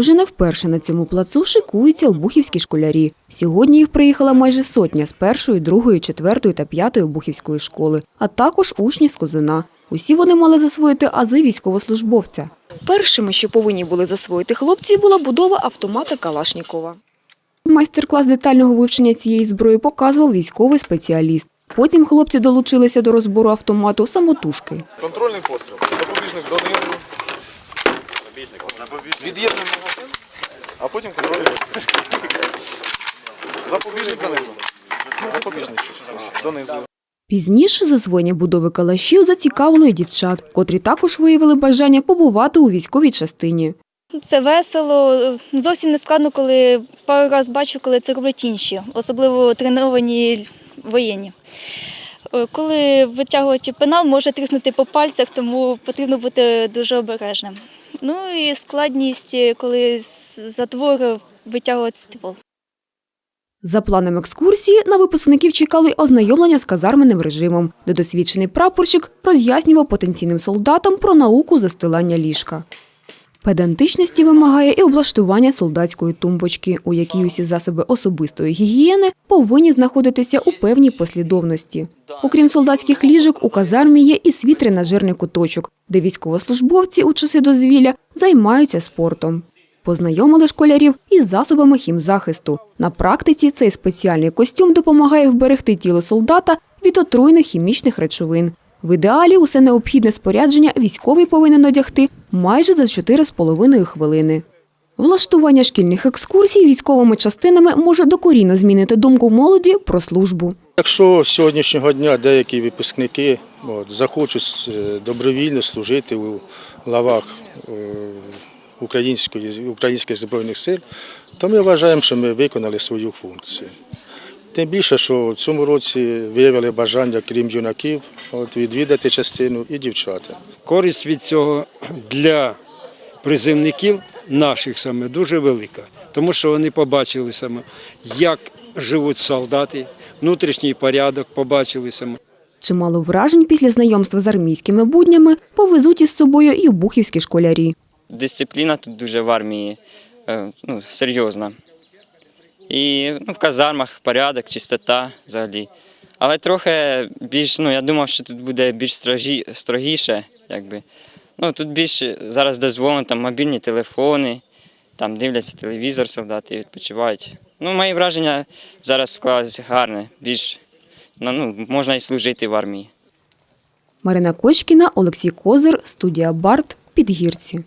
Уже не вперше на цьому плацу шикуються обухівські школярі. Сьогодні їх приїхала майже сотня з першої, другої, четвертої та п'ятої обухівської школи, а також учні з Козина. Усі вони мали засвоїти ази військовослужбовця. Першими, що повинні були засвоїти хлопці, була будова автомата Калашнікова. Майстер-клас детального вивчення цієї зброї показував військовий спеціаліст. Потім хлопці долучилися до розбору автомату самотужки. Контрольний постріл. Запобіжник донизу. Від'єднуємо магазин, а потім контрольний. Запобіжник донизу. Запобіжник донизу. Пізніше засвоєння будови калашів зацікавило і дівчат, котрі також виявили бажання побувати у військовій частині. Це весело. Зовсім не складно, коли пару разів бачу, коли це роблять інші, особливо треновані воєнні. Е, Коли витягують пенал, може тріснути по пальцях, тому потрібно бути дуже обережним. Ну і складність, коли з затвору витягувати ствол. За планом екскурсії на випускників чекали ознайомлення з казарменним режимом, де досвідчений прапорщик роз'яснював потенційним солдатам про науку застилання ліжка. Педантичності вимагає і облаштування солдатської тумбочки, у якій усі засоби особистої гігієни повинні знаходитися у певній послідовності. Окрім солдатських ліжок, у казармі є і свій тренажерний куточок, де військовослужбовці у часи дозвілля займаються спортом. Познайомили школярів із засобами хімзахисту. На практиці цей спеціальний костюм допомагає вберегти тіло солдата від отруйних хімічних речовин. В ідеалі усе необхідне спорядження військовий повинен одягти майже за 4,5 хвилини. Влаштування шкільних екскурсій військовими частинами може докорінно змінити думку молоді про службу. Якщо з сьогоднішнього дня деякі випускники от, захочуть е, добровільно служити у лавах е, української, українських збройних сил, то ми вважаємо, що ми виконали свою функцію. Тим більше, що в цьому році виявили бажання, крім юнаків, от, відвідати частину і дівчата. Користь від цього для призивників наших саме дуже велика, тому що вони побачили саме, як живуть солдати, внутрішній порядок побачили саме. Чимало вражень після знайомства з армійськими буднями повезуть із собою і обухівські школярі. дисципліна тут дуже в армії е, ну, серйозна. І ну, в казармах порядок, чистота взагалі. Але трохи більш, ну я думав, що тут буде більш строжі, строгіше. Якби. Ну, тут більше зараз дозволено там мобільні телефони, там дивляться телевізор солдати, відпочивають. Ну, мої враження зараз склалися гарне, більш ну, ну, можна і служити в армії. Марина Кочкіна, Олексій Козир, студія Барт, Підгірці.